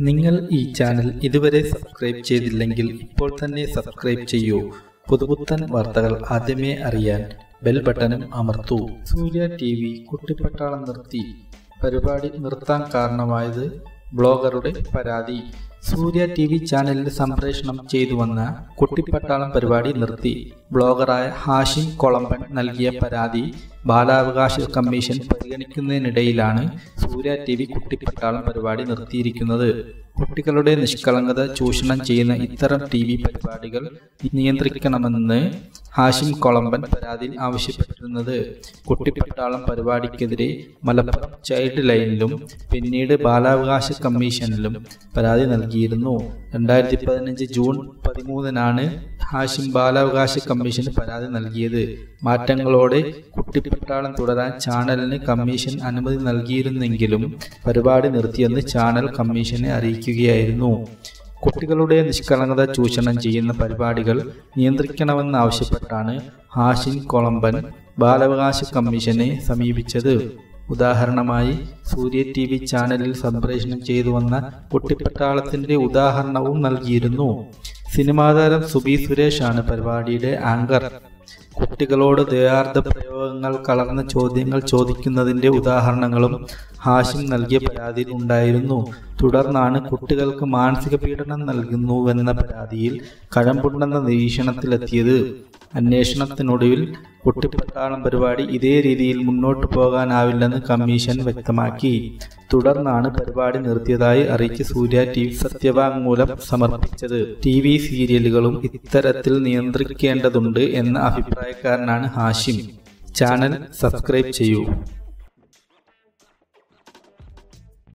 നിങ്ങൾ ഈ ചാനൽ ഇതുവരെ സബ്സ്ക്രൈബ് ചെയ്തില്ലെങ്കിൽ ഇപ്പോൾ തന്നെ സബ്സ്ക്രൈബ് ചെയ്യൂ. പുതുപുത്തൻ വാർത്തകൾ ആദ്യമേ അറിയാൻ ബെൽ ബട്ടണും അമർത്തൂ. സൂര്യ ടി വി കുട്ടിപ്പട്ടാളം നിർത്തി. പരിപാടി നിർത്താൻ കാരണമായത് ബ്ലോഗറുടെ പരാതി. സൂര്യ ടി വി ചാനലിൽ സംപ്രേഷണം ചെയ്തു വന്ന കുട്ടിപ്പട്ടാളം പരിപാടി നിർത്തി. ബ്ലോഗറായ ഹാഷിം കൊളമ്പൻ നൽകിയ പരാതി ബാലാവകാശ കമ്മീഷൻ പരിഗണിക്കുന്നതിനിടയിലാണ് സൂര്യ ടി വി കുട്ടിപ്പട്ടാളം പരിപാടി നിർത്തിയിരിക്കുന്നത്. കുട്ടികളുടെ നിഷ്കളങ്കത ചൂഷണം ചെയ്യുന്ന ഇത്തരം ടി വി പരിപാടികൾ നിയന്ത്രിക്കണമെന്ന് ഹാഷിം കൊളമ്പൻ പരാതിയിൽ ആവശ്യപ്പെട്ടിരുന്നത്. കുട്ടിപ്പട്ടാളം പരിപാടിക്കെതിരെ മലപ്പുറം ചൈൽഡ് ലൈനിലും പിന്നീട് ബാലാവകാശ കമ്മീഷനിലും പരാതി നൽകിയിരുന്നു. രണ്ടായിരത്തി പതിനഞ്ച് ജൂൺ പതിമൂന്നിനാണ് ഹാഷിം ബാലാവകാശ കമ്മീഷന് പരാതി നൽകിയത്. മാറ്റങ്ങളോടെ കുട്ടിപ്പട്ടാളം തുടരാൻ ചാനലിന് കമ്മീഷൻ അനുമതി നൽകിയിരുന്നെങ്കിലും പരിപാടി നിർത്തിയെന്ന് ചാനൽ കമ്മീഷനെ അറിയിക്കുകയായിരുന്നു. കുട്ടികളുടെ നിഷ്കളങ്കത ചൂഷണം ചെയ്യുന്ന പരിപാടികൾ നിയന്ത്രിക്കണമെന്നാവശ്യപ്പെട്ടാണ് ഹാഷിൻ കൊളമ്പൻ ബാലാവകാശ കമ്മീഷനെ സമീപിച്ചത്. ഉദാഹരണമായി സൂര്യ ടി വി ചാനലിൽ സംപ്രേഷണം ചെയ്തു വന്ന കുട്ടിപ്പട്ടാളത്തിന്റെ ഉദാഹരണവും നൽകിയിരുന്നു. സിനിമാതാരം സുബി സുരേഷ് ആണ് പരിപാടിയുടെ ആങ്കർ. കുട്ടികളോട് ദയാർത്ഥ പ്രയോഗങ്ങൾ കലർന്ന ചോദ്യങ്ങൾ ചോദിക്കുന്നതിന്റെ ഉദാഹരണങ്ങളും ഹാഷിം നൽകിയ പരാതിയിൽ ഉണ്ടായിരുന്നു. തുടർന്നാണ് കുട്ടികൾക്ക് മാനസിക പീഡനം നൽകുന്നുവെന്ന പരാതിയിൽ കഴമ്പുണ്ടെന്ന നിരീക്ഷണത്തിലെത്തിയത്. അന്വേഷണത്തിനൊടുവിൽ കുട്ടിപ്പട്ടാളം പരിപാടി ഇതേ രീതിയിൽ മുന്നോട്ടു പോകാനാവില്ലെന്ന് കമ്മീഷൻ വ്യക്തമാക്കി. തുടർന്നാണ് പരിപാടി നിർത്തിയതായി അറിയിച്ച് സൂര്യ ടി വി സത്യവാങ്മൂലം സമർപ്പിച്ചത്. ടി വി സീരിയലുകളും ഇത്തരത്തിൽ നിയന്ത്രിക്കേണ്ടതുണ്ട് എന്ന അഭിപ്രായക്കാരനാണ് ഹാഷിം. ചാനൽ സബ്സ്ക്രൈബ് ചെയ്യൂ.